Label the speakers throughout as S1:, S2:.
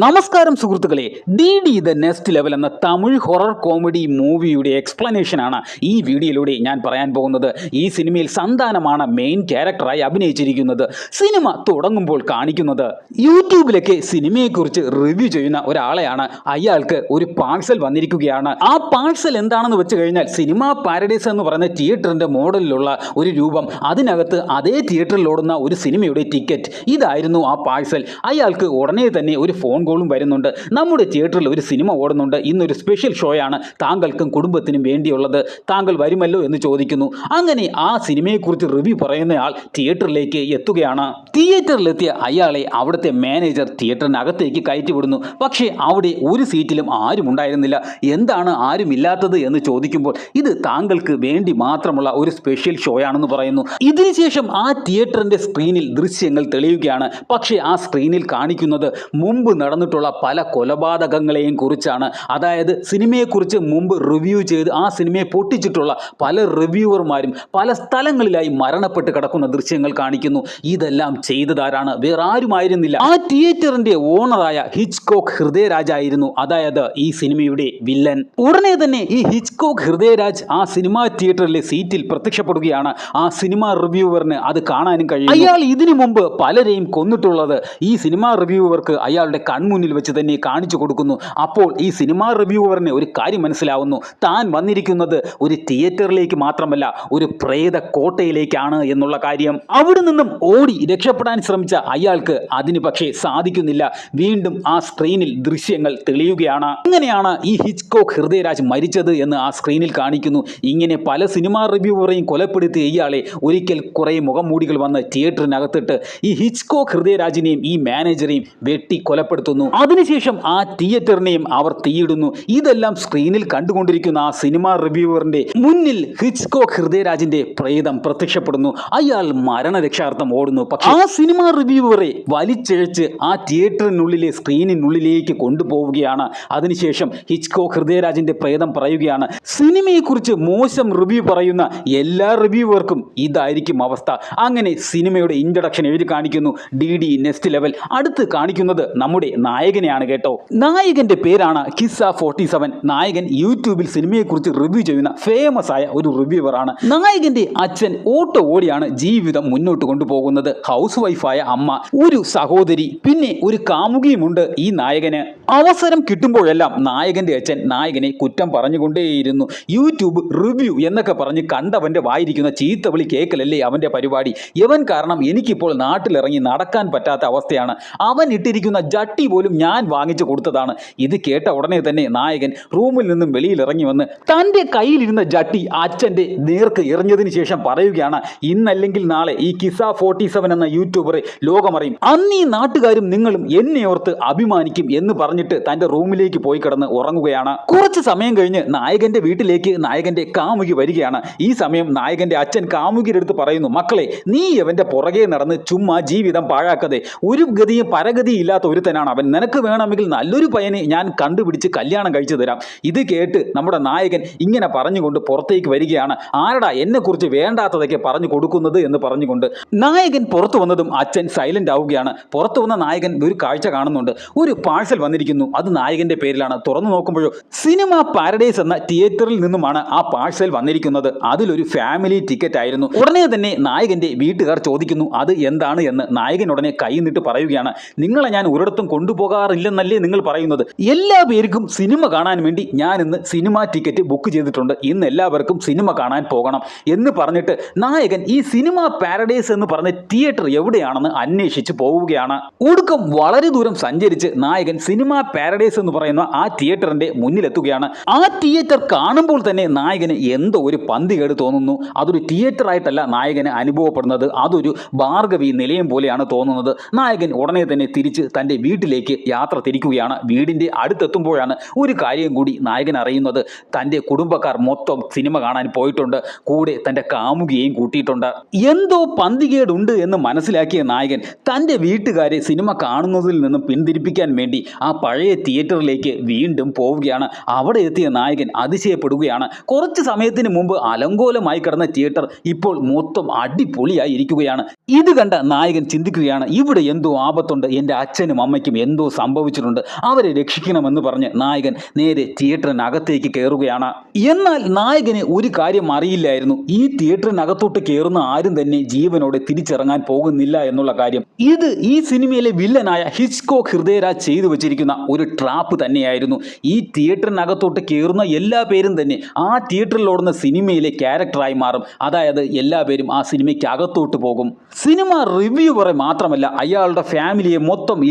S1: നമസ്കാരം സുഹൃത്തുക്കളെ. D D the next level എന്ന തമിഴ് ഹൊറർ കോമഡി മൂവിയുടെ എക്സ്പ്ലനേഷനാണ് ഈ വീഡിയോയിലൂടെ ഞാൻ പറയാൻ പോകുന്നത്. ഈ സിനിമയിൽ സന്താനമാണ് മെയിൻ ക്യാരക്ടറായി അഭിനയിച്ചിരിക്കുന്നത്. സിനിമ തുടങ്ങുമ്പോൾ കാണിക്കുന്നത് യൂട്യൂബിലൊക്കെ സിനിമയെക്കുറിച്ച് റിവ്യൂ ചെയ്യുന്ന ഒരാളെയാണ്. അയാൾക്ക് ഒരു പാഴ്സൽ വന്നിരിക്കുകയാണ്. ആ പാഴ്സൽ എന്താണെന്ന് വെച്ച് കഴിഞ്ഞാൽ സിനിമ പാരഡൈസ് എന്ന് പറയുന്ന തിയേറ്ററിന്റെ മോഡലിലുള്ള ഒരു രൂപം. അതിനകത്ത് അതേ തിയേറ്ററിൽ ഓടുന്ന ഒരു സിനിമയുടെ ടിക്കറ്റ് ഇതായിരുന്നു ആ പാഴ്സൽ അയാൾക്ക് ഉടനെ തന്നെ ഒരു ഫോൺ കോളും വരുന്നുണ്ട്. നമ്മുടെ തിയേറ്ററിൽ ഒരു സിനിമ ഓടുന്നുണ്ട്. ഇന്നൊരു സ്പെഷ്യൽ ഷോയാണ് താങ്കൾക്കും കുടുംബത്തിനും വേണ്ടിയുള്ളത്. താങ്കൾ വരുമല്ലോ എന്ന് ചോദിക്കുന്നു. അങ്ങനെ ആ സിനിമയെക്കുറിച്ച് റിവ്യൂ പറയുന്നയാൾ തിയേറ്ററിലേക്ക് എത്തുകയാണ്. തിയേറ്ററിലെത്തിയ അയാളെ അവിടുത്തെ മാനേജർ തിയേറ്ററിനകത്തേക്ക് കയറ്റിവിടുന്നു. പക്ഷേ അവിടെ ഒരു സീറ്റിലും ആരും ഉണ്ടായിരുന്നില്ല. എന്താണ് ആരുമില്ലാത്തത് എന്ന് ചോദിക്കുമ്പോൾ ഇത് താങ്കൾക്ക് വേണ്ടി മാത്രമുള്ള ഒരു സ്പെഷ്യൽ ഷോയാണെന്ന് പറയുന്നു. ഇതിനുശേഷം ആ തിയേറ്ററിന്റെ സ്ക്രീനിൽ ദൃശ്യങ്ങൾ തെളിയുകയാണ്. പക്ഷേ ആ സ്ക്രീനിൽ കാണിക്കുന്നത് മുമ്പ് നടന്നിട്ടുള്ള പല കൊലപാതകങ്ങളെയും കുറിച്ചാണ്. അതായത് സിനിമയെക്കുറിച്ച് മുമ്പ് റിവ്യൂ ചെയ്ത് ആ സിനിമയെ പൊട്ടിച്ചിട്ടുള്ള പല റിവ്യൂവർമാരും പല സ്ഥലങ്ങളിലായി മരണപ്പെട്ട് കിടക്കുന്ന ദൃശ്യങ്ങൾ കാണിക്കുന്നു. ഇതെല്ലാം ചെയ്തതാരാണ്? വേറെ ആരുമായിരുന്നില്ല. ആ തിയേറ്ററിന്റെ ഓണറായ ഹിച്ച്കോക്ക് ഹൃദയരാജായിരുന്നു. അതായത് ഈ സിനിമയുടെ വില്ലൻ. ഉടനെ തന്നെ ഈ ഹിച്ച്കോക്ക് ഹൃദയരാജ് ആ സിനിമാ തിയേറ്ററിലെ സീറ്റിൽ പ്രത്യക്ഷപ്പെടുകയാണ്. ആ സിനിമ റിവ്യൂവറിന് അത് കാണാനും കഴിയും അയാൾ ഇതിനു മുമ്പ് പലരെയും കൊന്നിട്ടുള്ളത് ഈ സിനിമാ റിവ്യൂവർക്ക് അയാളുടെ കൺമുന്നിൽ വെച്ച് തന്നെ കാണിച്ചു കൊടുക്കുന്നു. അപ്പോൾ ഈ സിനിമാ റിവ്യൂവറിന് ഒരു കാര്യം മനസ്സിലാവുന്നു. താൻ വന്നിരിക്കുന്നത് ഒരു തിയേറ്ററിലേക്ക് മാത്രമല്ല ഒരു പ്രേത കോട്ടയിലേക്കാണ് എന്നുള്ള കാര്യം. അവിടെ നിന്നും ഓടി രക്ഷപ്പെടാൻ ശ്രമിച്ച അയാൾക്ക് അതിന് പക്ഷേ സാധിക്കുന്നില്ല. വീണ്ടും ആ സ്ക്രീനിൽ ദൃശ്യങ്ങൾ തെളിയുകയാണ്. ഇങ്ങനെയാണ് ഈ ഹിച്ച്കോക്ക് ഹൃദയരാജ് മരിച്ചത് എന്ന് ആ സ്ക്രീനിൽ കാണിക്കുന്നു. ഇങ്ങനെ പല സിനിമാ റിവ്യൂവറെയും കൊലപ്പെടുത്തിയ ഇയാളെ ഒരിക്കൽ കുറേ മുഖംമൂടികൾ വന്ന് തിയേറ്ററിനകത്തിട്ട് ഈ ഹിച്ച്കോക്ക് ഹൃദയരാജിനെയും ഈ മാനേജറെയും വെട്ടി കൊലപ്പെടുത്തുന്നു അതിനുശേഷം ആ തിയേറ്ററിനെയും അവർ തീയിടുന്നു. ഇതെല്ലാം സ്ക്രീനിൽ കണ്ടുകൊണ്ടിരിക്കുന്ന ആ സിനിമ റിവ്യൂവറിന്റെ മുന്നിൽ ഹിച്ച്കോ ഹൃദയരാജിന്റെ പ്രേതം പ്രത്യക്ഷപ്പെടുന്നു. അയാൾ മരണരക്ഷാർത്ഥം ഓടുന്നു. ആ സിനിമ റിവ്യൂവറെ വലിച്ചിഴച്ച് ആ തിയേറ്ററിനുള്ളിലെ സ്ക്രീനിനുള്ളിലേക്ക് കൊണ്ടുപോവുകയാണ്. അതിനുശേഷം ഹിച്ച്കോ ഹൃദയരാജിന്റെ പ്രേതം പറയുകയാണ് സിനിമയെക്കുറിച്ച് മോശം റിവ്യൂ പറയുന്ന എല്ലാ റിവ്യൂവർക്കും ഇതായിരിക്കും അവസ്ഥ. അങ്ങനെ സിനിമയുടെ ഇൻട്രഡക്ഷൻ എഴുതി കാണിക്കുന്നു. D D next level. അടുത്ത് കാണിക്കുന്നത് നമ്മുടെ നായകനെയാണ് കേട്ടോ. നായകന്റെ പേരാണ് കിസ്സ ഫോർട്ടി സെവൻ. നായകൻ യൂട്യൂബിൽ സിനിമയെ കുറിച്ച് റിവ്യൂ ചെയ്യുന്ന ഫേമസ് ആയ ഒരു റിവ്യൂവർ ആണ്. നായകന്റെ അച്ഛൻ ഓട്ടോ ഓടിയാണ് ജീവിതം മുന്നോട്ട് കൊണ്ടുപോകുന്നത്. ഹൗസ് വൈഫായ അമ്മ ഒരു സഹോദരി പിന്നെ ഒരു കാമുകിയുമുണ്ട് ഈ നായകന്. അവസരം കിട്ടുമ്പോഴെല്ലാം നായകന്റെ അച്ഛൻ നായകനെ കുറ്റം പറഞ്ഞുകൊണ്ടേയിരുന്നു. യൂട്യൂബ് റിവ്യൂ എന്നൊക്കെ പറഞ്ഞ് കണ്ടവന്റെ വായിരിക്കുന്ന ചീത്ത വിളി കേൾക്കലല്ലേ അവന്റെ പരിപാടി. ഇവൻ കാരണം എനിക്കിപ്പോൾ നാട്ടിലിറങ്ങി നടക്കാൻ പറ്റാത്ത അവസ്ഥയാണ്. അവൻ ഇട്ടിരിക്കുന്ന ജട്ടി പോലും ഞാൻ വാങ്ങിച്ചു കൊടുത്തതാണ്. ഇത് കേട്ട ഉടനെ തന്നെ നായകൻ റൂമിൽ നിന്നും വെളിയിൽ ഇറങ്ങി വന്ന് തന്റെ കയ്യിലിരുന്ന ജട്ടി അച്ഛന്റെ നേർക്ക് എറിഞ്ഞതിന് ശേഷം പറയുകയാണ് ഇന്നല്ലെങ്കിൽ നാളെ ഈ കിസ ഫോർട്ടി സെവൻ എന്ന യൂട്യൂബറെ ലോകമറിയും. അന്ന് ഈ നാട്ടുകാരും നിങ്ങളും എന്നെ ഓർത്ത് അഭിമാനിക്കും എന്ന് പറഞ്ഞിട്ട് തന്റെ റൂമിലേക്ക് പോയി കിടന്ന് ഉറങ്ങുകയാണ്. കുറച്ച് സമയം കഴിഞ്ഞ് നായകന്റെ വീട്ടിലേക്ക് നായകന്റെ കാമുകി വരികയാണ്. ഈ സമയം നായകന്റെ അച്ഛൻ കാമുകിയുടെ അടുത്ത് പറയുന്നു മക്കളെ നീ അവന്റെ പുറകെ നടന്ന് ചുമ്മാ ജീവിതം പാഴാക്കാതെ. ഒരു ഗതിയും പരഗതിയും ഇല്ലാത്ത ഒരുത്തനാണ് അവൻ നിനക്ക് വേണമെങ്കിൽ നല്ലൊരു പയ്യനെ ഞാൻ കണ്ടുപിടിച്ച് കല്യാണം കഴിച്ചു തരാം. ഇത് കേട്ട് നമ്മുടെ നായകൻ ഇങ്ങനെ പറഞ്ഞുകൊണ്ട് പുറത്തേക്ക് വരികയാണ്. ആരടാ എന്നെക്കുറിച്ച് വേണ്ടാത്തതൊക്കെ പറഞ്ഞു കൊടുക്കുന്നത് എന്ന് പറഞ്ഞുകൊണ്ട് നായകൻ പുറത്തു വന്നതും അച്ഛൻ സൈലന്റ് ആവുകയാണ്. പുറത്തു വന്ന നായകൻ ഒരു കാഴ്ച കാണുന്നുണ്ട്. ഒരു പാഴ്സൽ വന്നിരിക്കുന്നു. അത് നായകന്റെ പേരിലാണ്. തുറന്നു നോക്കുമ്പോഴോ സിനിമ പാരഡൈസ് എന്ന തിയേറ്ററിൽ നിന്നുമാണ് ആ പാഴ്സൽ വന്നിരിക്കുന്നത്. അതിലൊരു ഫാമിലി ടിക്കറ്റ് ആയിരുന്നു. ഉടനെ തന്നെ നായകന്റെ വീട്ടുകാർ ചോദിക്കുന്നു അത് എന്താണ്? എന്ന് നായകൻ ഉടനെ കൈ നിട്ട് പറയുകയാണ്. നിങ്ങളെ ഞാൻ ഒരിടത്തും കൊണ്ടുപോകാറില്ലെന്നല്ലേ നിങ്ങൾ പറയുന്നത്. എല്ലാ പേർക്കും സിനിമ കാണാൻ വേണ്ടി ഞാൻ ഇന്ന് സിനിമ ടിക്കറ്റ് ബുക്ക് ചെയ്തിട്ടുണ്ട്. ഇന്ന് എല്ലാവർക്കും സിനിമ കാണാൻ പോകണം എന്ന് പറഞ്ഞിട്ട് നായകൻ ഈ സിനിമ പാരഡൈസ് എന്ന് പറഞ്ഞ തിയേറ്റർ എവിടെയാണെന്ന് അന്വേഷിച്ച് പോവുകയാണ്. ഒടുക്കം വളരെ ദൂരം സഞ്ചരിച്ച് നായകൻ സിനിമ പാരഡൈസ് എന്ന് പറയുന്ന ആ തിയേറ്ററിന്റെ മുന്നിലെത്തുകയാണ്. ആ തിയേറ്റർ കാണുമ്പോൾ തന്നെ നായകന് എന്തോ ഒരു പന്തികേട് തോന്നുന്നു. അതൊരു തിയേറ്റർ ആയിട്ടല്ല നായകന് അനുഭവപ്പെടുന്നത്. അതൊരു ഭാർഗവി നിലയം പോലെയാണ് തോന്നുന്നത്. നായകൻ ഉടനെ തന്നെ തിരിച്ച് തന്റെ വീട്ടിലേക്ക് യാത്ര തിരിക്കുകയാണ്. വീടിന്റെ അടുത്തെത്തുമ്പോഴാണ് ഒരു കാര്യം കൂടി നായകൻ അറിയുന്നത്. തന്റെ കുടുംബക്കാർ മൊത്തം സിനിമ കാണാൻ പോയിട്ടുണ്ട്. കൂടെ തന്റെ കാമുകിയെയും കൂട്ടിയിട്ടുണ്ട്. എന്തോ പന്തികേടുണ്ട് എന്ന് മനസ്സിലാക്കിയ നായകൻ തന്റെ വീട്ടുകാരെ സിനിമ കാണുന്നതിൽ നിന്നും പിന്തിരിപ്പിക്കാൻ വേണ്ടി ആ പഴയ തിയേറ്ററിലേക്ക് വീണ്ടും പോവുകയാണ്. അവിടെ എത്തിയ നായകൻ അതിശയപ്പെടുകയാണ്. കുറച്ച് സമയത്തിന് മുമ്പ് അലങ്കോലമായി കിടന്ന തിയേറ്റർ ഇപ്പോൾ മൊത്തം അടിപൊളിയായി ഇരിക്കുകയാണ് ഇത് കണ്ട നായകൻ ചിന്തിക്കുകയാണ് ഇവിടെ എന്തോ ആപത്തുണ്ട്. എന്റെ അച്ഛനും അമ്മയ്ക്കും എന്തോ സംഭവിച്ചിട്ടുണ്ട്. അവരെ രക്ഷിക്കണമെന്ന് പറഞ്ഞ് നായകൻ നേരെ തിയേറ്ററിനകത്തേക്ക് കയറുകയാണ്. എന്നാൽ നായകന് ഒരു കാര്യം അറിയില്ലായിരുന്നു. ഈ തിയേറ്ററിനകത്തോട്ട് കയറുന്ന ആരും തന്നെ ജീവനോടെ തിരിച്ചിറങ്ങാൻ പോകുന്നില്ല എന്നുള്ള കാര്യം. ഇത് ഈ സിനിമയിലെ വില്ലനായ ഹിസ്കോ ഹൃദയരാജ് ചെയ്തു വെച്ചിരിക്കുന്ന ഒരു ട്രാപ്പ് തന്നെയായിരുന്നു. ഈ തിയേറ്ററിനകത്തോട്ട് കയറുന്ന എല്ലാ പേരും തന്നെ ആ തിയേറ്ററിലോടുന്ന സിനിമയിലെ ക്യാരക്ടറായി മാറും. അതായത് എല്ലാ പേരും ആ സിനിമയ്ക്ക് അകത്തോട്ട് പോകും. സിനിമ റിവ്യൂവറെ മാത്രമല്ല അയാളുടെ ഫാമിലിയെ മൊത്തം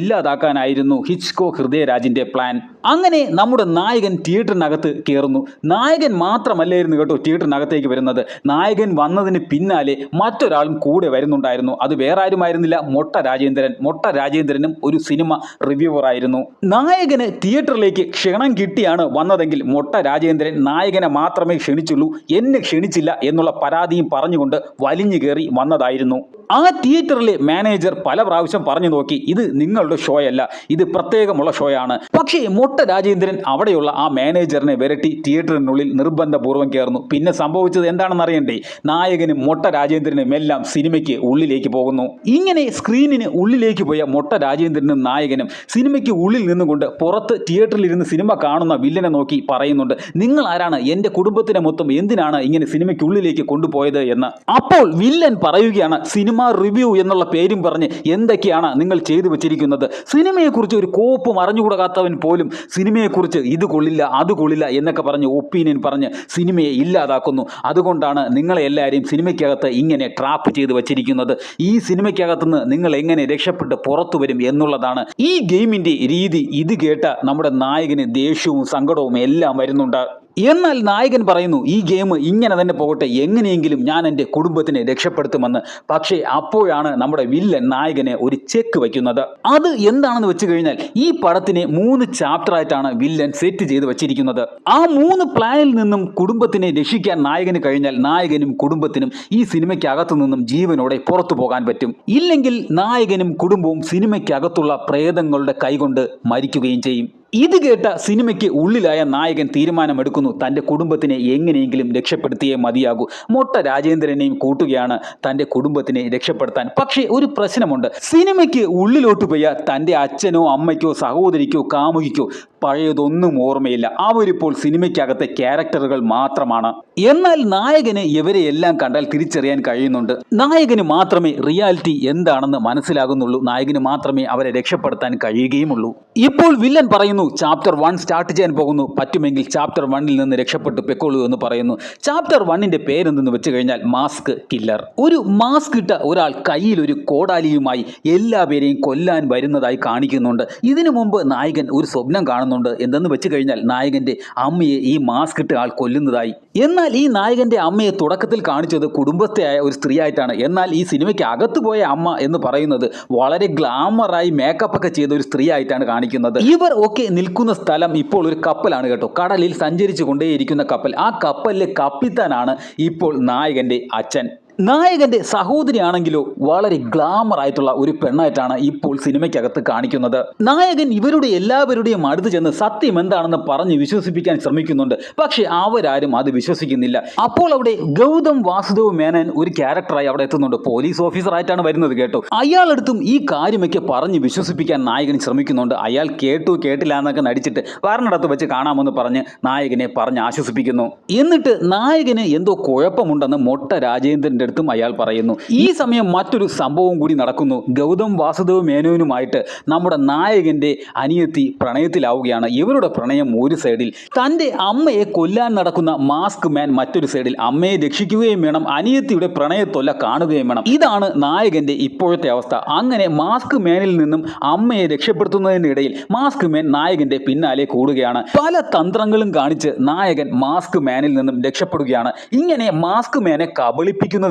S1: ഇല്ലാതാക്കാനായിരുന്നു ഹിച്ച്കോ ഹൃദയരാജിന്റെ പ്ലാൻ. അങ്ങനെ നമ്മുടെ നായകൻ തിയേറ്ററിനകത്ത് കയറുന്നു. നായകൻ മാത്രമല്ലായിരുന്നു കേട്ടോ തിയേറ്ററിനകത്തേക്ക് വരുന്നത്. നായകൻ വന്നതിന് പിന്നാലെ മറ്റൊരാളും കൂടെ വരുന്നുണ്ടായിരുന്നു. അത് വേറെ ആരുമായിരുന്നില്ല മൊട്ട രാജേന്ദ്രൻ. മൊട്ട രാജേന്ദ്രനും ഒരു സിനിമ റിവ്യൂവറായിരുന്നു നായകന് തിയേറ്ററിലേക്ക് ക്ഷണം കിട്ടിയാണ് വന്നതെങ്കിൽ മൊട്ട രാജേന്ദ്രൻ നായകനെ മാത്രമേ ക്ഷണിച്ചുള്ളൂ. എന്നെ ക്ഷണിച്ചില്ല എന്നുള്ള പരാതിയും പറഞ്ഞുകൊണ്ട് വലിഞ്ഞു കയറി വന്നതായിരുന്നു. ആ തിയേറ്ററിലെ മാനേജർ പല പ്രാവശ്യം പറഞ്ഞു നോക്കി ഇത് നിങ്ങളുടെ ഷോ അല്ല ഇത് പ്രത്യേകമുള്ള ഷോ ആണ്. പക്ഷേ മുട്ട രാജേന്ദ്രൻ അവിടെയുള്ള ആ മാനേജറിനെ വിരട്ടി തിയേറ്ററിനുള്ളിൽ നിർബന്ധപൂർവം കയറുന്നു. പിന്നെ സംഭവിച്ചത് എന്താണെന്ന് അറിയണ്ടേ? നായകനും മുട്ട രാജേന്ദ്രനും എല്ലാം സിനിമയ്ക്ക് ഉള്ളിലേക്ക് പോകുന്നു. ഇങ്ങനെ സ്ക്രീനിന് ഉള്ളിലേക്ക് പോയ മുട്ട രാജേന്ദ്രനും നായകനും സിനിമയ്ക്ക് ഉള്ളിൽ നിന്നുകൊണ്ട് പുറത്ത് തിയേറ്ററിൽ ഇരുന്ന് സിനിമ കാണുന്ന വില്ലനെ നോക്കി പറയുന്നുണ്ട് നിങ്ങൾ ആരാണ്? എന്റെ കുടുംബത്തിനെ മൊത്തം എന്തിനാണ് ഇങ്ങനെ സിനിമയ്ക്കുള്ളിലേക്ക് കൊണ്ടുപോയത്? എന്ന്. അപ്പോൾ വില്ലൻ പറയുകയാണ് സിനിമ റിവ്യൂ എന്നുള്ള പേരും പറഞ്ഞ് എന്തൊക്കെയാണ് നിങ്ങൾ ചെയ്തു വെച്ചിരിക്കുന്നത്? സിനിമയെക്കുറിച്ച് ഒരു കോപ്പും അറിഞ്ഞുകൂടാത്തവൻ പോലും സിനിമയെക്കുറിച്ച് ഇത് കൊള്ളില്ല അത് കൊള്ളില്ല എന്നൊക്കെ പറഞ്ഞ് ഒപ്പീനിയൻ പറഞ്ഞ് സിനിമയെ ഇല്ലാതാക്കുന്നു. അതുകൊണ്ടാണ് നിങ്ങളെ എല്ലാവരെയും സിനിമയ്ക്കകത്ത് ഇങ്ങനെ ട്രാപ്പ് ചെയ്ത് വെച്ചിരിക്കുന്നത്. ഈ സിനിമയ്ക്കകത്തുനിന്ന് നിങ്ങൾ എങ്ങനെ രക്ഷപ്പെട്ട് പുറത്തു വരും എന്നുള്ളതാണ് ഈ ഗെയിമിന്റെ രീതി. ഇത് കേട്ട നമ്മുടെ നായകന് ദേഷ്യവും സങ്കടവും എല്ലാം വരുന്നുണ്ട്. എന്നാൽ നായകൻ പറയുന്നു ഈ ഗെയിം ഇങ്ങനെ തന്നെ പോകട്ടെ എങ്ങനെയെങ്കിലും ഞാൻ എന്റെ കുടുംബത്തിനെ രക്ഷപ്പെടുത്തുമെന്ന്. പക്ഷേ അപ്പോഴാണ് നമ്മുടെ വില്ലൻ നായകനെ ഒരു ചെക്ക് വയ്ക്കുന്നത്. അത് എന്താണെന്ന് വെച്ച് കഴിഞ്ഞാൽ ഈ പടത്തിനെ മൂന്ന് ചാപ്റ്ററായിട്ടാണ് വില്ലൻ സെറ്റ് ചെയ്ത് വെച്ചിരിക്കുന്നത്. ആ മൂന്ന് പ്ലാനിൽ നിന്നും കുടുംബത്തിനെ രക്ഷിക്കാൻ നായകന് കഴിഞ്ഞാൽ നായകനും കുടുംബത്തിനും ഈ സിനിമയ്ക്കകത്തു നിന്നും ജീവനോടെ പുറത്തു പോകാൻ പറ്റും. ഇല്ലെങ്കിൽ നായകനും കുടുംബവും സിനിമയ്ക്കകത്തുള്ള പ്രേതങ്ങളുടെ കൈകൊണ്ട് മരിക്കുകയും ചെയ്യും. ഇത് കേട്ട സിനിമയ്ക്ക് ഉള്ളിലായ നായകൻ തീരുമാനമെടുക്കുന്നു. തന്റെ കുടുംബത്തിനെ എങ്ങനെയെങ്കിലും രക്ഷപ്പെടുത്തിയേ മതിയാകൂ. മൊട്ട രാജേന്ദ്രനെയും കൂട്ടുകയാണ് തന്റെ കുടുംബത്തിനെ രക്ഷപ്പെടുത്താൻ. പക്ഷേ ഒരു പ്രശ്നമുണ്ട്. സിനിമയ്ക്ക് ഉള്ളിലോട്ട് പോയ തന്റെ അച്ഛനോ അമ്മയ്ക്കോ സഹോദരിക്കോ കാമുകിക്കോ പഴയതൊന്നും ഓർമ്മയില്ല. അവരിപ്പോൾ സിനിമയ്ക്കകത്തെ ക്യാരക്ടറുകൾ മാത്രമാണ്. എന്നാൽ നായകന് ഇവരെ എല്ലാം കണ്ടാൽ തിരിച്ചറിയാൻ കഴിയുന്നുണ്ട്. നായകന് മാത്രമേ റിയാലിറ്റി എന്താണെന്ന് മനസ്സിലാകുന്നുള്ളൂ. നായകന് മാത്രമേ അവരെ രക്ഷപ്പെടുത്താൻ കഴിയുകയുമുള്ളൂ. ഇപ്പോൾ വില്ലൻ പറയുന്നു ചാപ്റ്റർ വൺ സ്റ്റാർട്ട് ചെയ്യാൻ പോകുന്നു. പറ്റുമെങ്കിൽ ചാപ്റ്റർ വണ്ണിൽ നിന്ന് രക്ഷപ്പെട്ടു പെക്കോളൂ എന്ന് പറയുന്നു. ചാപ്റ്റർ വണ്ണിന്റെ പേരെന്തെന്ന് വെച്ച് കഴിഞ്ഞാൽ മാസ്ക് കില്ലർ ഒരു മാസ്ക് ഇട്ട ഒരാൾ കയ്യിൽ ഒരു കോടാലിയുമായി എല്ലാവരെയും കൊല്ലാൻ വരുന്നതായി കാണിക്കുന്നുണ്ട്. ഇതിനു മുമ്പ് നായകൻ ഒരു സ്വപ്നം കാണുന്നുണ്ട്. എന്തെന്ന് വെച്ച് കഴിഞ്ഞാൽ നായകന്റെ അമ്മയെ ഈ മാസ്ക് ഇട്ട ആൾ കൊല്ലുന്നതായി. എന്നാൽ ഈ നായകന്റെ അമ്മയെ തുടക്കത്തിൽ കാണിച്ചത് കുടുംബത്തെയായ ഒരു സ്ത്രീയായിട്ടാണ്. എന്നാൽ ഈ സിനിമയ്ക്ക് അകത്ത് പോയ അമ്മ എന്ന് പറയുന്നത് വളരെ ഗ്ലാമറായി മേക്കപ്പ് ഒക്കെ ചെയ്ത ഒരു സ്ത്രീ ആയിട്ടാണ് കാണിക്കുന്നത്. ഇവർ ഒക്കെ നിൽക്കുന്ന സ്ഥലം ഇപ്പോൾ ഒരു കപ്പലാണ് കേട്ടോ. കടലിൽ സഞ്ചരിച്ചു കൊണ്ടേയിരിക്കുന്ന കപ്പൽ. ആ കപ്പലിലെ കപ്പിത്താനാണ് ഇപ്പോൾ നായകന്റെ അച്ഛൻ. നായകന്റെ സഹോദരിയാണെങ്കിലോ വളരെ ഗ്ലാമർ ആയിട്ടുള്ള ഒരു പെണ്ണായിട്ടാണ് ഇപ്പോൾ സിനിമയ്ക്കകത്ത് കാണിക്കുന്നത്. നായകൻ ഇവരുടെ എല്ലാവരുടെയും അടുത്ത് ചെന്ന് സത്യം എന്താണെന്ന് പറഞ്ഞ് വിശ്വസിപ്പിക്കാൻ ശ്രമിക്കുന്നുണ്ട്. പക്ഷെ അവരാരും അത് വിശ്വസിക്കുന്നില്ല. അപ്പോൾ അവിടെ ഗൗതം വാസുദേവ് മേനൻ ഒരു ക്യാരക്ടറായി അവിടെ എത്തുന്നുണ്ട്. പോലീസ് ഓഫീസറായിട്ടാണ് വരുന്നത് കേട്ടോ. അയാളെടുത്തും ഈ കാര്യമൊക്കെ പറഞ്ഞ് വിശ്വസിപ്പിക്കാൻ നായകൻ ശ്രമിക്കുന്നുണ്ട്. അയാൾ കേട്ടു കേട്ടില്ല എന്നൊക്കെ നടിച്ചിട്ട് വരണടത്ത് വെച്ച് കാണാമെന്ന് പറഞ്ഞ് നായകനെ പറഞ്ഞ് ആശ്വസിപ്പിക്കുന്നു. എന്നിട്ട് നായകന് എന്തോ കുഴപ്പമുണ്ടെന്ന് മൊട്ട രാജേന്ദ്രന്റെ അടുത്തും അയാൾ പറയുന്നു ഈ സമയം മറ്റൊരു സംഭവം കൂടി നടക്കുന്നു. ഗൗതം വാസുദേവ് മേനോനുമായിട്ട് നമ്മുടെ നായകന്റെ അനിയത്തി പ്രണയത്തിലാവുകയാണ്. ഇവരുടെ പ്രണയം ഒരു സൈഡിൽ തന്റെ അമ്മയെ കൊല്ലാൻ നടക്കുന്ന മാസ്ക് മാൻ മറ്റൊരു സൈഡിൽ അമ്മയെ രക്ഷിക്കുകയും വേണം അനിയത്തിയുടെ പ്രണയത്തൊല്ല കാണുകയും വേണം. ഇതാണ് നായകന്റെ ഇപ്പോഴത്തെ അവസ്ഥ. അങ്ങനെ മാസ്ക് മാനിൽ നിന്നും അമ്മയെ രക്ഷപ്പെടുത്തുന്നതിനിടയിൽ മാസ്ക് മാൻ നായകന്റെ പിന്നാലെ കൂടുകയാണ്. പല തന്ത്രങ്ങളും കാണിച്ച് നായകൻ മാസ്ക് മാനിൽ നിന്നും രക്ഷപ്പെടുകയാണ്. ഇങ്ങനെ മാസ്ക് മാനെ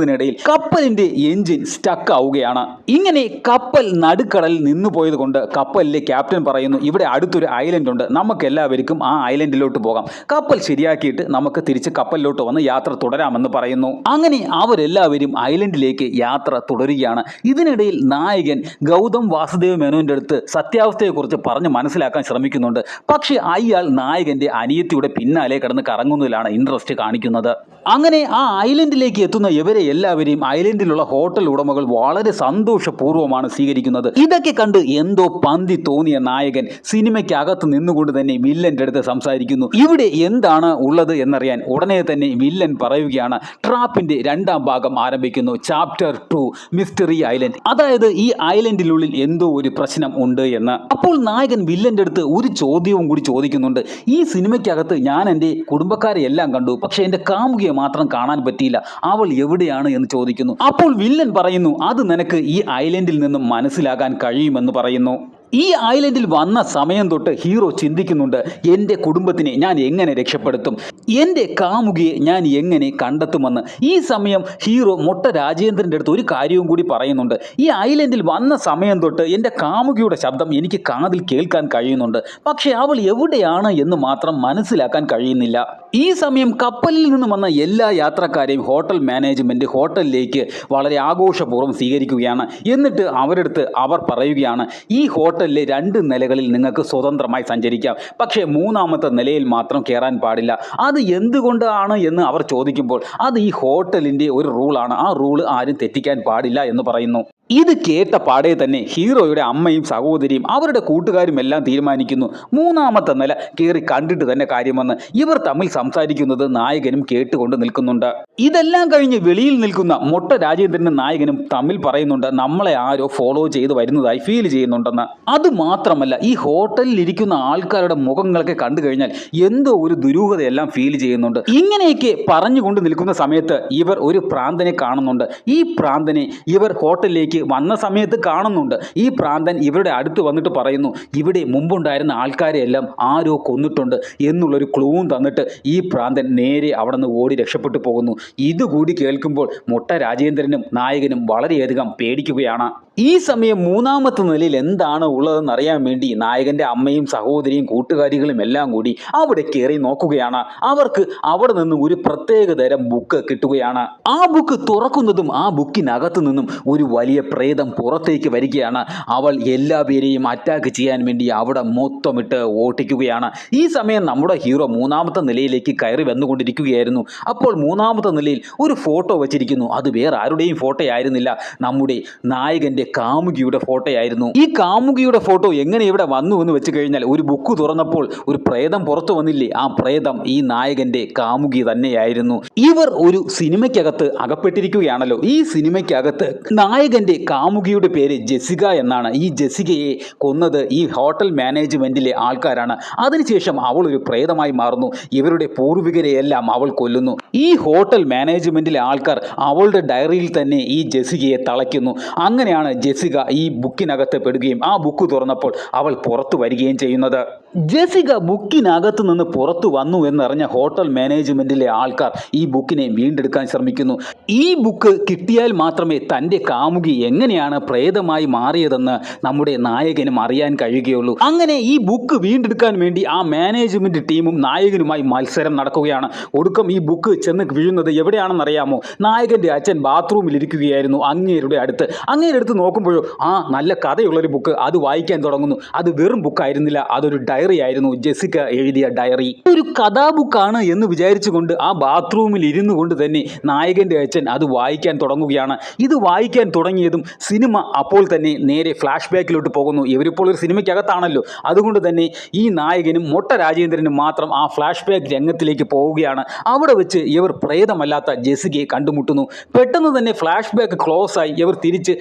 S1: കബളിപ്പിക്കുന്നതിനിടയിൽ കപ്പലിന്റെ എഞ്ചിൻ സ്റ്റക്ക് ആവുകയാണ്. ഇങ്ങനെ കപ്പൽ നടുക്കടലിൽ നിന്നു പോയത് കൊണ്ട് കപ്പലിലെ ക്യാപ്റ്റൻ പറയുന്നു ഇവിടെ അടുത്തൊരു ഐലൻഡ് ഉണ്ട്. നമുക്ക് എല്ലാവർക്കും ആ ഐലൻഡിലോട്ട് പോകാം. കപ്പൽ ശരിയാക്കിയിട്ട് നമുക്ക് തിരിച്ച് കപ്പലിലോട്ട് വന്ന് യാത്ര തുടരാമെന്ന് പറയുന്നു. അങ്ങനെ അവരെല്ലാവരും ഐലൻഡിലേക്ക് യാത്ര തുടരുകയാണ്. ഇതിനിടയിൽ നായകൻ ഗൗതം വാസുദേവ് മേനോന്റെ അടുത്ത് സത്യാവസ്ഥയെക്കുറിച്ച് പറഞ്ഞ് മനസ്സിലാക്കാൻ ശ്രമിക്കുന്നുണ്ട്. പക്ഷേ അയാൾ നായകന്റെ അനിയത്തിയുടെ പിന്നാലെ കിടന്ന് കറങ്ങുന്നതിലാണ് ഇൻട്രസ്റ്റ് കാണിക്കുന്നത്. അങ്ങനെ ആ ഐലൻഡിലേക്ക് എത്തുന്ന ഇവരെ എല്ലാവരെയും ഐലൻഡിലുള്ള ഹോട്ടൽ ഉടമകൾ വളരെ സന്തോഷപൂർവമാണ് സ്വീകരിക്കുന്നത്. ഇതൊക്കെ കണ്ട് എന്തോ പന്തി തോന്നിയ നായകൻ സിനിമയ്ക്കകത്ത് നിന്നുകൊണ്ട് തന്നെ വില്ലന്റെ അടുത്ത് സംസാരിക്കുന്നു. ഇവിടെ എന്താണ് ഉള്ളത് എന്നറിയാൻ ഉടനെ തന്നെ വില്ലൻ പറയുകയാണ് ട്രാപ്പിന്റെ രണ്ടാം ഭാഗം ആരംഭിക്കുന്നു. ചാപ്റ്റർ ടു മിസ്റ്ററി ഐലൻഡ് അതായത് ഈ ഐലൻഡിനുള്ളിൽ എന്തോ ഒരു പ്രശ്നം ഉണ്ട് എന്ന്. അപ്പോൾ നായകൻ വില്ലന്റെ അടുത്ത് ഒരു ചോദ്യവും കൂടി ചോദിക്കുന്നുണ്ട്. ഈ സിനിമയ്ക്കകത്ത് ഞാൻ എന്റെ കുടുംബക്കാരെ എല്ലാം കണ്ടു പക്ഷെ എന്റെ കാമുകിയെ മാത്രം കാണാൻ പറ്റിയില്ല. അവൾ എവിടെയാണ് എന്ന് ചോദിക്കുന്നു. അപ്പോൾ വില്ലൻ പറയുന്നു അത് നിനക്ക് ഈ ഐലൻഡിൽ നിന്നും മനസ്സിലാകാൻ കഴിയുമെന്ന് പറയുന്നു. ഈ ഐലൻഡിൽ വന്ന സമയം തൊട്ട് ഹീറോ ചിന്തിക്കുന്നുണ്ട് എന്റെ കുടുംബത്തിനെ ഞാൻ എങ്ങനെ രക്ഷപ്പെടുത്തും? എന്റെ കാമുകിയെ ഞാൻ എങ്ങനെ കണ്ടെത്തുമെന്ന്? ഈ സമയം ഹീറോ മൊട്ട രാജേന്ദ്രന്റെ അടുത്ത് ഒരു കാര്യവും കൂടി പറയുന്നുണ്ട്. ഈ ഐലൻഡിൽ വന്ന സമയം തൊട്ട് എന്റെ കാമുകിയുടെ ശബ്ദം എനിക്ക് കാതിൽ കേൾക്കാൻ കഴിയുന്നുണ്ട്. പക്ഷേ അവൾ എവിടെയാണ് എന്ന് മാത്രം മനസ്സിലാക്കാൻ കഴിയുന്നില്ല. ഈ സമയം കപ്പലിൽ നിന്ന് വന്ന എല്ലാ യാത്രക്കാരെയും ഹോട്ടൽ മാനേജ്മെന്റ് ഹോട്ടലിലേക്ക് വളരെ ആഘോഷപൂർവം സ്വീകരിക്കുകയാണ്. എന്നിട്ട് അവരെടുത്ത് അവർ പറയുകയാണ് ഈ ഹോട്ടലിലെ രണ്ട് നിലകളിൽ നിങ്ങൾക്ക് സ്വതന്ത്രമായി സഞ്ചരിക്കാം. പക്ഷേ മൂന്നാമത്തെ നിലയിൽ മാത്രം കയറാൻ പാടില്ല. അത് എന്തുകൊണ്ടാണ് എന്ന് അവർ ചോദിക്കുമ്പോൾ അത് ഈ ഹോട്ടലിന്റെ ഒരു റൂളാണ് ആ റൂൾ ആരും തെറ്റിക്കാൻ പാടില്ല എന്ന് പറയുന്നു. ഇത് കേട്ട പാടെ തന്നെ ഹീറോയുടെ അമ്മയും സഹോദരിയും അവരുടെ കൂട്ടുകാരും എല്ലാം തീരുമാനിക്കുന്നു. മൂന്നാമത്തെ നില കയറി കണ്ടിട്ട് തന്നെ കാര്യമെന്ന് ഇവർ തമ്മിൽ സംസാരിക്കുന്നത് നായകനും കേട്ടുകൊണ്ട് നിൽക്കുന്നുണ്ട്. ഇതെല്ലാം കഴിഞ്ഞ് വെളിയിൽ നിൽക്കുന്ന മൊട്ട രാജേന്ദ്രനും നായകനും തമ്മിൽ പറയുന്നുണ്ട് നമ്മളെ ആരോ ഫോളോ ചെയ്ത് വരുന്നതായി ഫീൽ ചെയ്യുന്നുണ്ടെന്ന്. അത് മാത്രമല്ല ഈ ഹോട്ടലിൽ ഇരിക്കുന്ന ആൾക്കാരുടെ മുഖങ്ങളൊക്കെ കണ്ടു കഴിഞ്ഞാൽ എന്തോ ഒരു ദുരൂഹതയെല്ലാം ഫീൽ ചെയ്യുന്നുണ്ട്. ഇങ്ങനെയൊക്കെ പറഞ്ഞുകൊണ്ട് നിൽക്കുന്ന സമയത്ത് ഇവർ ഒരു പ്രാന്തനെ കാണുന്നുണ്ട്. ഈ പ്രാന്തനെ ഇവർ ഹോട്ടലിലേക്ക് വന്ന സമയത്ത് കാണുന്നുണ്ട്. ഈ പ്രാന്തൻ ഇവരുടെ അടുത്ത് വന്നിട്ട് പറയുന്നു ഇവിടെ മുമ്പുണ്ടായിരുന്ന ആൾക്കാരെ എല്ലാം ആരോ കൊന്നിട്ടുണ്ട് എന്നുള്ളൊരു ക്ലൂവും തന്നിട്ട് ഈ പ്രാന്തൻ നേരെ അവിടെ നിന്ന് ഓടി രക്ഷപ്പെട്ടു പോകുന്നു. ഇതുകൂടി കേൾക്കുമ്പോൾ മുട്ട രാജേന്ദ്രനും നായകനും വളരെയധികം പേടിക്കുകയാണ്. ഈ സമയം മൂന്നാമത്തെ നിലയിൽ എന്താണ് ഉള്ളതെന്ന് അറിയാൻ വേണ്ടി നായകന്റെ അമ്മയും സഹോദരിയും കൂട്ടുകാരികളും എല്ലാം കൂടി അവിടെ കയറി നോക്കുകയാണ്. അവർക്ക് അവിടെ നിന്ന് ഒരു പ്രത്യേക തരം ബുക്ക് കിട്ടുകയാണ്. ആ ബുക്ക് തുറക്കുന്നതും ആ ബുക്കിനകത്ത് നിന്നും ഒരു വലിയ പ്രേതം പുറത്തേക്ക് വരികയാണ്. അവൾ എല്ലാ പേരെയും അറ്റാക്ക് ചെയ്യാൻ വേണ്ടി അവിടെ മൊത്തമിട്ട് ഓട്ടിക്കുകയാണ് ഈ സമയം നമ്മുടെ ഹീറോ മൂന്നാമത്തെ നിലയിലേക്ക് കയറി വന്നുകൊണ്ടിരിക്കുകയായിരുന്നു. അപ്പോൾ മൂന്നാമത്തെ നിലയിൽ ഒരു ഫോട്ടോ വച്ചിരിക്കുന്നു. അത് വേറെ ആരുടെയും ഫോട്ടോ ആയിരുന്നില്ല. നമ്മുടെ നായകന്റെ കാമുകിയുടെ ഫോട്ടോയായിരുന്നു. ഈ കാമുകിയുടെ ഫോട്ടോ എങ്ങനെ ഇവിടെ വന്നു എന്ന് വെച്ച് കഴിഞ്ഞാൽ ഒരു ബുക്ക് തുറന്നപ്പോൾ ഒരു പ്രേതം പുറത്തു വന്നില്ലേ? ആ പ്രേതം ഈ നായകന്റെ കാമുകി തന്നെയായിരുന്നു. ഇവർ ഒരു സിനിമയ്ക്കകത്ത് അകപ്പെട്ടിരിക്കുകയാണല്ലോ. ഈ സിനിമയ്ക്കകത്ത് നായകന്റെ കാമുകിയുടെ പേര് ജെസിക എന്നാണ്. ഈ ജെസികയെ കൊന്നത് ഈ ഹോട്ടൽ മാനേജ്മെന്റിലെ ആൾക്കാരാണ്. അതിനുശേഷം അവൾ ഒരു പ്രേതമായി മാറുന്നു. ഇവരുടെ പൂർവികരെയെല്ലാം അവൾ കൊല്ലുന്നു. ഈ ഹോട്ടൽ മാനേജ്മെന്റിലെ ആൾക്കാർ അവളുടെ ഡയറിയിൽ തന്നെ ഈ ജെസികയെ തളയ്ക്കുന്നു. അങ്ങനെയാണ് ജെസിക ഈ ബുക്കിനകത്ത് പെടുകയും ആ ബുക്ക് തുറന്നപ്പോൾ അവൾ പുറത്തു വരികയും ചെയ്യുന്നത്. ജെസിക ബുക്കിനകത്ത് നിന്ന് പുറത്തു വന്നു എന്നറിഞ്ഞ ഹോട്ടൽ മാനേജ്മെന്റിലെ ആൾക്കാർ ഈ ബുക്കിനെ വീണ്ടെടുക്കാൻ ശ്രമിക്കുന്നു. ഈ ബുക്ക് കിട്ടിയാൽ മാത്രമേ തന്റെ കാമുകി എങ്ങനെയാണ് പ്രേതമായി മാറിയതെന്ന് നമ്മുടെ നായകനും അറിയാൻ കഴിയുകയുള്ളൂ. അങ്ങനെ ഈ ബുക്ക് വീണ്ടെടുക്കാൻ വേണ്ടി ആ മാനേജ്മെന്റ് ടീമും നായകനുമായി മത്സരം നടക്കുകയാണ്. ഒടുക്കം ഈ ബുക്ക് ചെന്ന് വീഴുന്നത് എവിടെയാണെന്നറിയാമോ? നായകന്റെ അച്ഛൻ ബാത്റൂമിൽ ഇരിക്കുകയായിരുന്നു അങ്ങേരുടെ അടുത്ത്. അങ്ങേരുടെ നോക്കുമ്പോഴോ ആ നല്ല കഥയുള്ളൊരു ബുക്ക് അത് വായിക്കാൻ തുടങ്ങുന്നു. അത് വെറും ബുക്കായിരുന്നില്ല അതൊരു ഡയറി ആയിരുന്നു ജെസിക്ക എഴുതിയ ഡയറി. ഒരു കഥാബുക്കാണ് എന്ന് വിചാരിച്ചുകൊണ്ട് ആ ബാത്റൂമിൽ ഇരുന്നു കൊണ്ട് തന്നെ നായകന്റെ അച്ഛൻ അത് വായിക്കാൻ തുടങ്ങുകയാണ്. ഇത് വായിക്കാൻ തുടങ്ങിയതും സിനിമ അപ്പോൾ തന്നെ നേരെ ഫ്ലാഷ് ബാക്കിലോട്ട് പോകുന്നു. ഇവരിപ്പോൾ ഒരു സിനിമയ്ക്കകത്താണല്ലോ. അതുകൊണ്ട് തന്നെ ഈ നായകനും മൊട്ട രാജേന്ദ്രനും മാത്രം ആ ഫ്ലാഷ് ബാക്ക് രംഗത്തിലേക്ക് പോവുകയാണ്. അവിടെ വെച്ച് ഇവർ പ്രേതമല്ലാത്ത ജെസികയെ കണ്ടുമുട്ടുന്നു. പെട്ടെന്ന് തന്നെ ഫ്ലാഷ് ബാക്ക് ക്ലോസ് ആയി ഇവർ തിരിച്ച്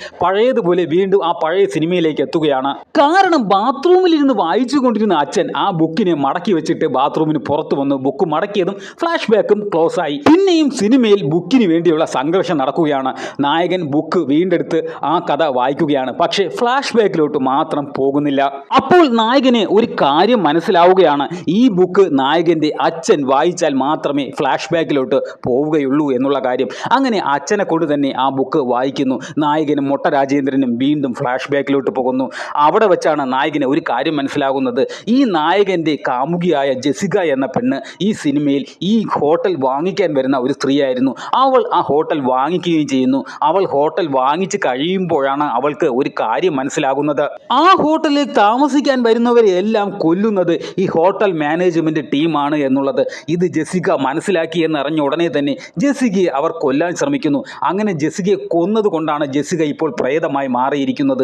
S1: പഴയതുപോലെ വീണ്ടും ആ പഴയ സിനിമയിലേക്ക് എത്തുകയാണ്. കാരണം ബാത്റൂമിൽ ഇരുന്ന് വായിച്ചു കൊണ്ടിരുന്ന അച്ഛൻ ആ ബുക്കിനെ മടക്കി വെച്ചിട്ട് ബാത്റൂമിന് പുറത്തു വന്നു. ബുക്ക് മടക്കിയതും ഫ്ലാഷ് ബാക്കും ക്ലോസ് ആയി പിന്നെയും സിനിമയിൽ ബുക്കിന് വേണ്ടിയുള്ള സംഘർഷം നടക്കുകയാണ്. നായകൻ ബുക്ക് വീണ്ടെടുത്ത് ആ കഥ വായിക്കുകയാണ്. പക്ഷേ ഫ്ലാഷ് ബാക്കിലോട്ട് മാത്രം പോകുന്നില്ല. അപ്പോൾ നായകന് ഒരു കാര്യം മനസ്സിലാവുകയാണ്. ഈ ബുക്ക് നായകന്റെ അച്ഛൻ വായിച്ചാൽ മാത്രമേ ഫ്ലാഷ് ബാക്കിലോട്ട് പോവുകയുള്ളൂ എന്നുള്ള കാര്യം. അങ്ങനെ അച്ഛനെ കൊണ്ട് തന്നെ ആ ബുക്ക് വായിക്കുന്നു. നായകൻ മൊട്ട രാജേന്ദ്രനും വീണ്ടും ഫ്ലാഷ് ബാക്കിലോട്ട് പോകുന്നു. അവിടെ വെച്ചാണ് നായകന് ഒരു കാര്യം മനസ്സിലാകുന്നത്. ഈ നായകന്റെ കാമുകിയായ ജെസിക എന്ന പെണ്ണ് ഈ സിനിമയിൽ ഈ ഹോട്ടൽ വാങ്ങിക്കാൻ വരുന്ന ഒരു സ്ത്രീയായിരുന്നു. അവൾ ആ ഹോട്ടൽ വാങ്ങിക്കുകയും ചെയ്യുന്നു. അവൾ ഹോട്ടൽ വാങ്ങിച്ച് കഴിയുമ്പോഴാണ് അവൾക്ക് ഒരു കാര്യം മനസ്സിലാകുന്നത്. ആ ഹോട്ടലിൽ താമസിക്കാൻ വരുന്നവരെ എല്ലാം കൊല്ലുന്നത് ഈ ഹോട്ടൽ മാനേജ്മെന്റ് ടീമാണ് എന്നുള്ളത്. ഇത് ജെസിക മനസ്സിലാക്കി എന്നറിഞ്ഞ ഉടനെ തന്നെ ജെസികയെ അവർ കൊല്ലാൻ ശ്രമിക്കുന്നു. അങ്ങനെ ജെസികയെ കൊന്നതുകൊണ്ടാണ് ജെസിക ഇപ്പോൾ പ്രേതമായി മാറിയിരിക്കുന്നത്.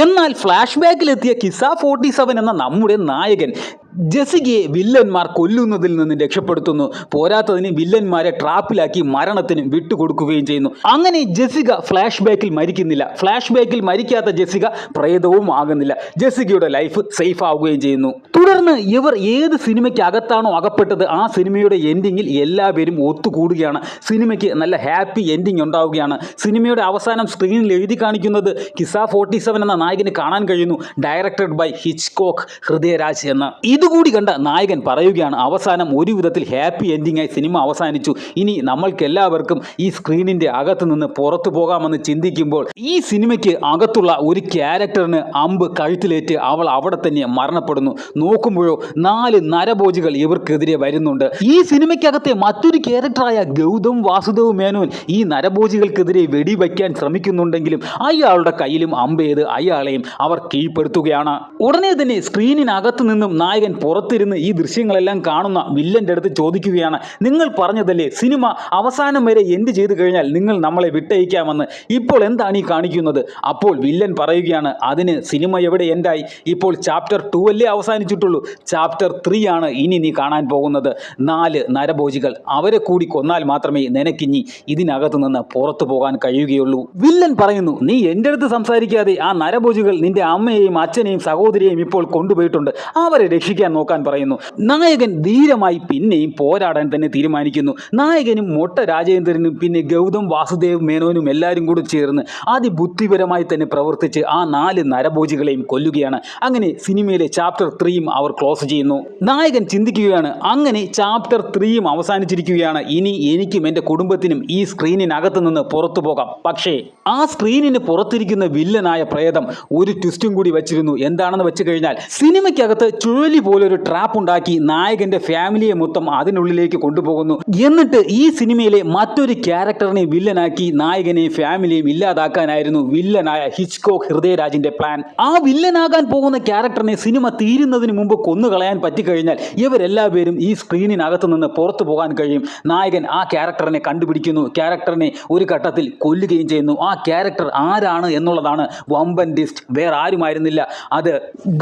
S1: എന്നാൽ ഫ്ലാഷ് ബാക്കിലെത്തിയ കിസ ഫോർട്ടി സെവൻ എന്ന നമ്മുടെ നായകൻ ജെസികയെ വില്ലന്മാർ കൊല്ലുന്നതിൽ നിന്ന് രക്ഷപ്പെടുത്തുന്നു. പോരാത്തതിന് വില്ലന്മാരെ ട്രാപ്പിലാക്കി മരണത്തിന് വിട്ടുകൊടുക്കുകയും ചെയ്യുന്നു. അങ്ങനെ ജസിക ഫ്ലാഷ് ബാക്കിൽ മരിക്കുന്നില്ല. ഫ്ലാഷ് ബാക്കിൽ മരിക്കാത്ത ജസിക പ്രേതവും ആകുന്നില്ല. ജസികയുടെ ലൈഫ് സേഫ് ആവുകയും ചെയ്യുന്നു. തുടർന്ന് ഇവർ ഏത് സിനിമയ്ക്ക് അകത്താണോ അകപ്പെട്ടത് ആ സിനിമയുടെ എൻഡിങ്ങിൽ എല്ലാവരും ഒത്തുകൂടുകയാണ്. സിനിമയ്ക്ക് നല്ല ഹാപ്പി എൻഡിങ് ഉണ്ടാവുകയാണ്. സിനിമയുടെ അവസാനം സ്ക്രീനിൽ എഴുതി കാണിക്കുന്നത് കിസ ഫോർട്ടി സെവൻ എന്ന നായകന് കാണാൻ കഴിയുന്നു. ഡയറക്ടഡ് ബൈ ഹിച്ച്കോക്ക് ഹൃദയരാജ് എന്ന. ഇതുകൂടി കണ്ട നായകൻ പറയുകയാണ് അവസാനം ഒരു വിധത്തിൽ ഹാപ്പി എൻഡിങ്ങായി സിനിമ അവസാനിച്ചു. ഇനി നമ്മൾക്കെല്ലാവർക്കും ഈ സ്ക്രീനിന്റെ അകത്ത് നിന്ന് പുറത്തു പോകാമെന്ന് ചിന്തിക്കുമ്പോൾ ഈ സിനിമയ്ക്ക് അകത്തുള്ള ഒരു ക്യാരക്ടറിന് അമ്പ് കഴുത്തിലേറ്റ് അവൾ അവിടെ തന്നെ മരണപ്പെടുന്നു. നോക്കുമ്പോഴോ നാല് നരഭോജികൾ ഇവർക്കെതിരെ വരുന്നുണ്ട്. ഈ സിനിമയ്ക്കകത്തെ മറ്റൊരു ക്യാരക്ടറായ ഗൗതം വാസുദേവ് മേനോൻ ഈ നരഭോജികൾക്കെതിരെ വെടിവയ്ക്കാൻ ശ്രമിക്കുന്നുണ്ടെങ്കിലും അയാളുടെ കയ്യിലും അമ്പേത് അയാളെയും അവർ കീഴ്പ്പെടുത്തുകയാണ്. ഉടനെ തന്നെ സ്ക്രീനിനകത്ത് നിന്നും നായകൻ പുറത്തിരുന്ന് ഈ ദൃശ്യങ്ങളെല്ലാം കാണുന്ന വില്ലന്റെ അടുത്ത് ചോദിക്കുകയാണ് നിങ്ങൾ പറഞ്ഞതല്ലേ സിനിമ അവസാനം വരെ എൻഡ് ചെയ്തു കഴിഞ്ഞാൽ നിങ്ങൾ നമ്മളെ വിട്ടയക്കാമെന്ന്? ഇപ്പോൾ എന്താണ് ഈ കാണിക്കുന്നത്? അപ്പോൾ വില്ലൻ പറയുകയാണ് അതിന് സിനിമ എവിടെ എൻഡായി ഇപ്പോൾ ചാപ്റ്റർ ടു അല്ലേ അവസാനിച്ചിട്ടുള്ളൂ. ചാപ്റ്റർ ത്രീ ആണ് ഇനി നീ കാണാൻ പോകുന്നത്. നാല് നരഭോജികൾ അവരെ കൂടി കൊന്നാൽ മാത്രമേ നിനക്കിഞ്ഞി ഇതിനകത്ത് നിന്ന് പുറത്തു പോകാൻ കഴിയുകയുള്ളൂ. വില്ലൻ പറയുന്നു നീ എന്റെ അടുത്ത് സംസാരിക്കാതെ ആ നരഭോജികൾ നിന്റെ അമ്മയെയും അച്ഛനെയും സഹോദരിയെയും ഇപ്പോൾ കൊണ്ടുപോയിട്ടുണ്ട്. അവരെ രക്ഷിക്കാൻ നോക്കാൻ പറയുന്നു. നായകൻ ധീരമായി പിന്നെയും പോരാടാൻ തന്നെ തീരുമാനിക്കുന്നു. നായകനും മൊട്ട രാജേന്ദ്രനും പിന്നെ ഗൗതം വാസുദേവ് മേനോനും എല്ലാവരും കൂടി ചേർന്ന് അതിബുദ്ധിപരമായി തന്നെ പ്രവർത്തിച്ച് ആ നാല് നരഭോജികളെയും കൊല്ലുകയാണ്. അങ്ങനെ സിനിമയിലെ ചാപ്റ്റർ ത്രീയും അവർ ക്ലോസ് ചെയ്യുന്നു. നായകൻ ചിന്തിക്കുകയാണ് അങ്ങനെ ചാപ്റ്റർ ത്രീയും അവസാനിച്ചിരിക്കുകയാണ്. ഇനി എനിക്കും എന്റെ കുടുംബത്തിനും ഈ സ്ക്രീനിനകത്ത് നിന്ന് പുറത്തു പോകാം. പക്ഷേ ആ സ്ക്രീനിന് പുറത്തിരിക്കുന്ന വില്ലനായ പ്രേതം ഒരു ട്വിസ്റ്റും കൂടി വച്ചിരുന്നു. എന്താണെന്ന് വെച്ച് കഴിഞ്ഞാൽ സിനിമയ്ക്കകത്ത് ചുഴലി പോലൊരു ട്രാപ്പ് ഉണ്ടാക്കി നായകന്റെ ഫാമിലിയെ മൊത്തം അതിനുള്ളിലേക്ക് കൊണ്ടുപോകുന്നു. എന്നിട്ട് ഈ സിനിമയിലെ മറ്റൊരു ക്യാരക്ടറിനെ വില്ലനാക്കി നായകനെ ഫാമിലിയും ഇല്ലാതാക്കാനായിരുന്നു വില്ലനായ ഹിച്ച്കോക്ക് ഹൃദയരാജിന്റെ പ്ലാൻ ആ വില്ലനാകാൻ പോകുന്ന ക്യാരക്ടറിനെ സിനിമ തീരുന്നതിന് മുമ്പ് കൊന്നുകളയാൻ പറ്റിക്കഴിഞ്ഞാൽ ഇവരെല്ലാവരും ഈ സ്ക്രീനിനകത്ത് നിന്ന് പുറത്തു പോകാൻ കഴിയും. നായകൻ ആ ക്യാരക്ടറിനെ കണ്ടുപിടിക്കുന്നു. ക്യാരക്ടറിനെ ഒരു ഘട്ടത്തിൽ കൊല്ലുകയും ചെയ്യുന്നു. ആ ക്യാരക്ടർ ആരാണ് എന്നുള്ളതാണ് വമ്പൻ ഡിസ്റ്റ് വേറെ ആരുമായിരുന്നില്ല. അത്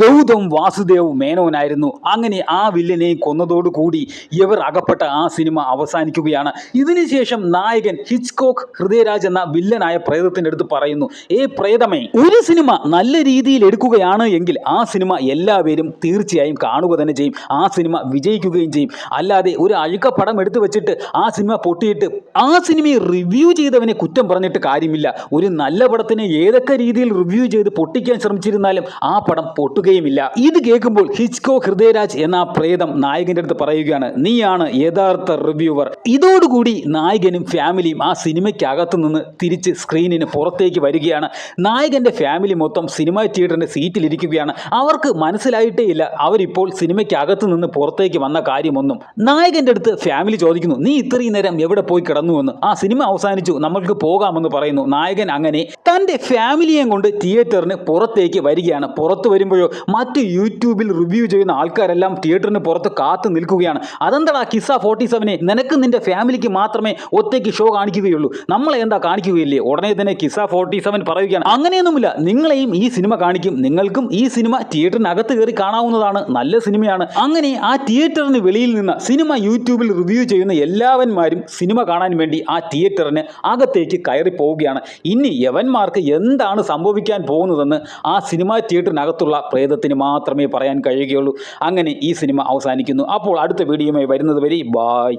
S1: ഗൗതം വാസുദേവ് മേനോനായിരുന്നു. അങ്ങനെ ആ വില്ലനെയും കൊന്നതോടുകൂടി ഇവർ അകപ്പെട്ട ആ സിനിമ അവസാനിക്കുകയാണ്. ഇതിനുശേഷം നായകൻ ഹിച്ച്കോക്ക് ഹൃദയരാജ് എന്ന വില്ലനായ പ്രേതത്തിന്റെ അടുത്ത് പറയുന്നു ഏ പ്രേതമേ ഒരു സിനിമ നല്ല രീതിയിൽ എടുക്കുകയാണ് എങ്കിൽ ആ സിനിമ എല്ലാവരും തീർച്ചയായും കാണുക തന്നെ ചെയ്യും. ആ സിനിമ വിജയിക്കുകയും ചെയ്യും. അല്ലാതെ ഒരു അഴുക്ക പടം എടുത്തു വെച്ചിട്ട് ആ സിനിമ പൊട്ടിയിട്ട് ആ സിനിമയെ റിവ്യൂ ചെയ്തവനെ കുറ്റം പറഞ്ഞിട്ട് കാര്യമില്ല. ഒരു നല്ല പടത്തിനെ ഏതൊക്കെ രീതിയിൽ റിവ്യൂ ചെയ്ത് പൊട്ടിക്കാൻ ശ്രമിച്ചിരുന്നാലും ആ പടം പൊട്ടുകയുമില്ല. ഇത് കേൾക്കുമ്പോൾ ഹിച്ച്കോ ഹൃദയരാജ് എന്ന പ്രേതം നായകന്റെ അടുത്ത് പറയുകയാണ് നീയാണ് യഥാർത്ഥ റിവ്യൂവർ. ഇതോടുകൂടി നായകനും ഫാമിലിയും ആ സിനിമയ്ക്കകത്ത് നിന്ന് തിരിച്ച് സ്ക്രീനിന് പുറത്തേക്ക് വരികയാണ്. നായകന്റെ ഫാമിലി മൊത്തം സിനിമ തിയേറ്ററിന്റെ സീറ്റിലിരിക്കുകയാണ്. അവർക്ക് മനസ്സിലായിട്ടേ ഇല്ല അവരിപ്പോൾ സിനിമയ്ക്കകത്ത് നിന്ന് പുറത്തേക്ക് വന്ന കാര്യമൊന്നും. നായകന്റെ അടുത്ത് ഫാമിലി ചോദിക്കുന്നു നീ ഇത്രയും നേരം എവിടെ പോയി കിടന്നുവെന്ന്? ആ സിനിമ അവസാനിച്ചു നമ്മൾക്ക് പോകാമെന്ന് പറയുന്നു. നായകൻ അങ്ങനെ തന്റെ ഫാമിലിയെയും കൊണ്ട് തിയേറ്ററിന് പുറത്തേക്ക് വരികയാണ്. പുറത്ത് വരുമ്പോഴോ മറ്റ് യൂട്യൂബിൽ റിവ്യൂ ചെയ്യുന്ന ആൾക്കാരെല്ലാം തിയേറ്ററിന് പുറത്ത് കാത്തു നിൽക്കുകയാണ്. അതെന്താടാ കിസ ഫോർട്ടി സെവനെ? നിനക്ക് നിന്റെ ഫാമിലിക്ക് മാത്രമേ ഒറ്റയ്ക്ക് ഷോ കാണിക്കുകയുള്ളൂ. നമ്മളെ എന്താ കാണിക്കുകയില്ലേ? ഉടനെ തന്നെ കിസ ഫോർട്ടി സെവൻ പറയുകയാണ്. അങ്ങനെയൊന്നുമില്ല. നിങ്ങളെയും ഈ സിനിമ കാണിക്കും. നിങ്ങൾക്കും ഈ സിനിമ തിയേറ്ററിനകത്ത് കയറി കാണാവുന്നതാണ്. നല്ല സിനിമയാണ്. അങ്ങനെ ആ തിയേറ്ററിന് വെളിയിൽ നിന്ന് സിനിമ യൂട്യൂബിൽ റിവ്യൂ ചെയ്യുന്ന എല്ലാവന്മാരും സിനിമ കാണാൻ വേണ്ടി ആ തിയേറ്ററിന് അകത്തേക്ക് കയറി പോവുകയാണ്. ഇനി യവന്മാർക്ക് എന്താണ് സംഭവിക്കാൻ പോകുന്നതെന്ന് ആ സിനിമ തിയേറ്ററിനകത്തുള്ള പ്രേതത്തിന് മാത്രമേ പറയാൻ കഴിയുകയുള്ളൂ. അങ്ങനെ ഈ സിനിമ അവസാനിക്കുന്നു. അപ്പോൾ അടുത്ത വീഡിയോയുമായി വരുന്നത് വരെ ബായ്